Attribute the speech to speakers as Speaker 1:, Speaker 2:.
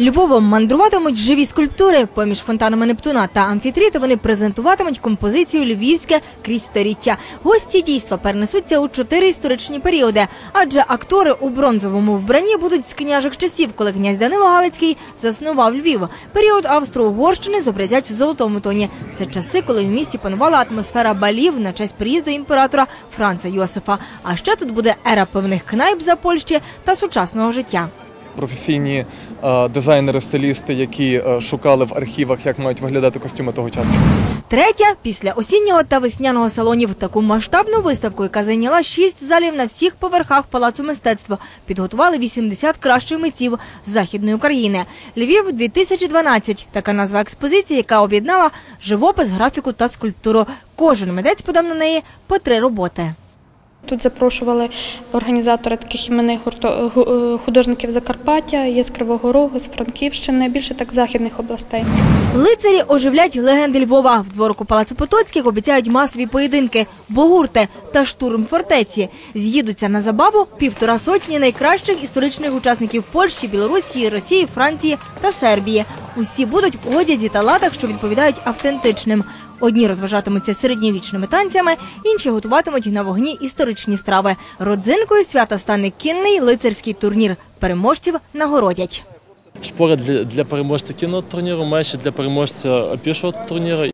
Speaker 1: Львовом мандруватимуть живі скульптури. Поміж фонтанами Нептуна та амфітріти вони презентуватимуть композицію Львівське крізь сторіччя. Гості дійства перенесуться у чотири історичні періоди, адже актори у бронзовому вбранні будуть з княжих часів, коли князь Данило Галицький заснував Львів. Період Австро-Угорщини зобразять в золотому тоні. Це часи, коли в місті панувала атмосфера балів на честь приїзду імператора Франца Йосифа. А ще тут буде ера певних кнайп за Польщі та сучасного життя.
Speaker 2: Професійні е, дизайнери-стилісти, які е, шукали в архівах, як мають виглядати костюми того часу.
Speaker 1: Третя після осіннього та весняного салонів таку масштабну виставку, яка зайняла шість залів на всіх поверхах палацу мистецтва, підготували 80 кращих митців з західної України. Львів 2012 – така назва експозиції, яка об'єднала живопис, графіку та скульптуру. Кожен митець подав на неї по три роботи.
Speaker 3: Тут запрошували організатори таких іменних е, художників Закарпаття, є з Кривого Рогу, з Франківщини, більше так західних областей.
Speaker 1: Лицарі оживлять легенди Львова. В дворку Палацу Потоцьких обіцяють масові поєдинки, богурти та штурм фортеці. З'їдуться на забаву півтора сотні найкращих історичних учасників Польщі, Білорусі, Росії, Франції та Сербії. Усі будуть в одязі та латах, що відповідають автентичним. Одні розважатимуться середньовічними танцями, інші готуватимуть на вогні історичні страви. Родзинкою свята стане кінний лицарський турнір. Переможців нагородять.
Speaker 4: Шпори для, для переможця кінного турніру, мечі для переможця пішого турніру.